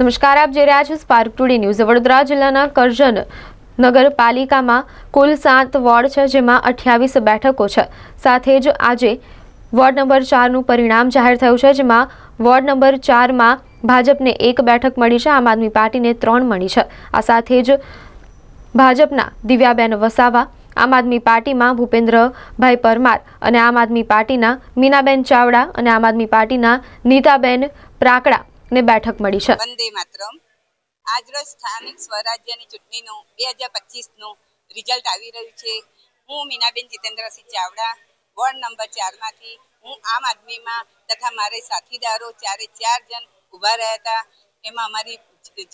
નમસ્કાર, આપ જોઈ રહ્યા છો સ્પાર્ક ટુડે ન્યૂઝ વડોદરા જિલ્લાના કરજણ નગરપાલિકામાં કુલ સાત વોર્ડ છે, જેમાં અઠ્યાવીસ બેઠકો છે. સાથે જ આજે વોર્ડ નંબર ચારનું પરિણામ જાહેર થયું છે, જેમાં વોર્ડ નંબર ચારમાં ભાજપને એક બેઠક મળી છે, આમ આદમી પાર્ટીને ત્રણ મળી છે. આ સાથે જ ભાજપના દિવ્યાબેન વસાવા, આમ આદમી પાર્ટીમાં ભૂપેન્દ્રભાઈ પરમાર અને આમ આદમી પાર્ટીના મીનાબેન ચાવડા અને આમ આદમી પાર્ટીના નીતાબેન પ્રાકડાને બેઠક મળી છે. વંદે માતરમ. આજરોજ સ્થાનિક સ્વરાજ્યની ચૂંટણીનું બે હજાર પચીસનું રિઝલ્ટ આવી રહ્યું છે. હું મીનાબેન જીતેન્દ્રસિંહ ચાવડા, વોર્ડ નંબર ચારમાંથી હું આમ આદમીમાં તથા મારે સાથીદારો ચારે ચાર જણ ઊભા રહ્યા હતા. એમાં અમારી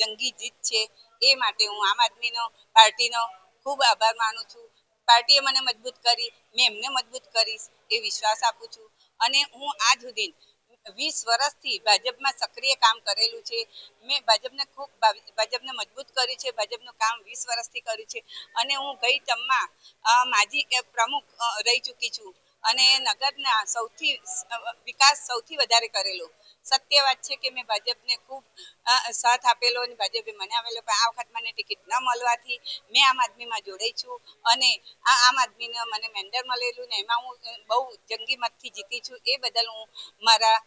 જંગી જીત છે. એ માટે હું આમ આદમીનો, પાર્ટીનો ખૂબ આભાર માનું છું. પાર્ટીએ મને મજબૂત કરી, મેં એમને મજબૂત કરીશ એ વિશ્વાસ આપું છું. અને હું આજ સુધી વીસ વર્ષથી ભાજપમાં સક્રિય કામ કરેલું છે. મેં ભાજપને ખૂબ ભાજપને મજબૂત કર્યું છે. ભાજપનું કામ વીસ વર્ષથી કર્યું છે. અને હું ગઈ ટર્મમાં માજી પ્રમુખ રહી ચૂકી છું. અને નગરના સૌથી વિકાસ સૌથી વધારે કરેલો. સત્ય વાત છે કે મેં ભાજપને ખૂબ સાથ આપેલો અને ભાજપે મને આવેલો, પણ આ વખત મને ટિકિટ ન મળવાથી મેં આમ આદમીમાં જોડાઈ છું. અને આ આમ આદમીને મને મેન્ડર મળેલું ને એમાં હું બહુ જંગી મતથી જીતી છું. એ બદલ હું મારા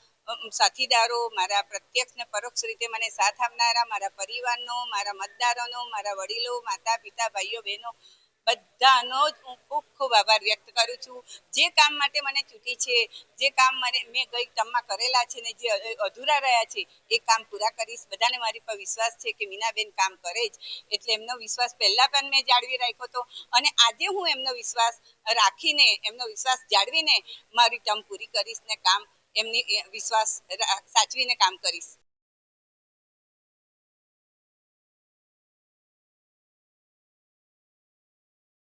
સાથીદારો, મારા પ્રત્યક્ષ ને પરોક્ષ રીતે મને સાથ આપનારા, મારા પરિવારનો, મારા મતદારોનો, મારા વડીલો, માતા, પિતા, ભાઈઓ, બહેનો, બધાનો જ હું ખૂબ ખૂબ આભાર વ્યક્ત કરું છું. જે કામ માટે મને ચૂંટી છે, જે કામ મને, મેં ગઈ ટમમાં કરેલા છે ને જે અધૂરા રહ્યા છે, એ કામ પૂરા કરીશ. બધાને મારી પર વિશ્વાસ છે કે મીનાબેન કામ કરે જ. એટલે એમનો વિશ્વાસ પહેલાં પણ મેં જાળવી રાખ્યો હતો અને આજે હું એમનો વિશ્વાસ રાખીને, એમનો વિશ્વાસ જાળવીને મારી ટમ પૂરી કરીશ ને કામ એમની વિશ્વાસ સાચવીને કામ કરીશ.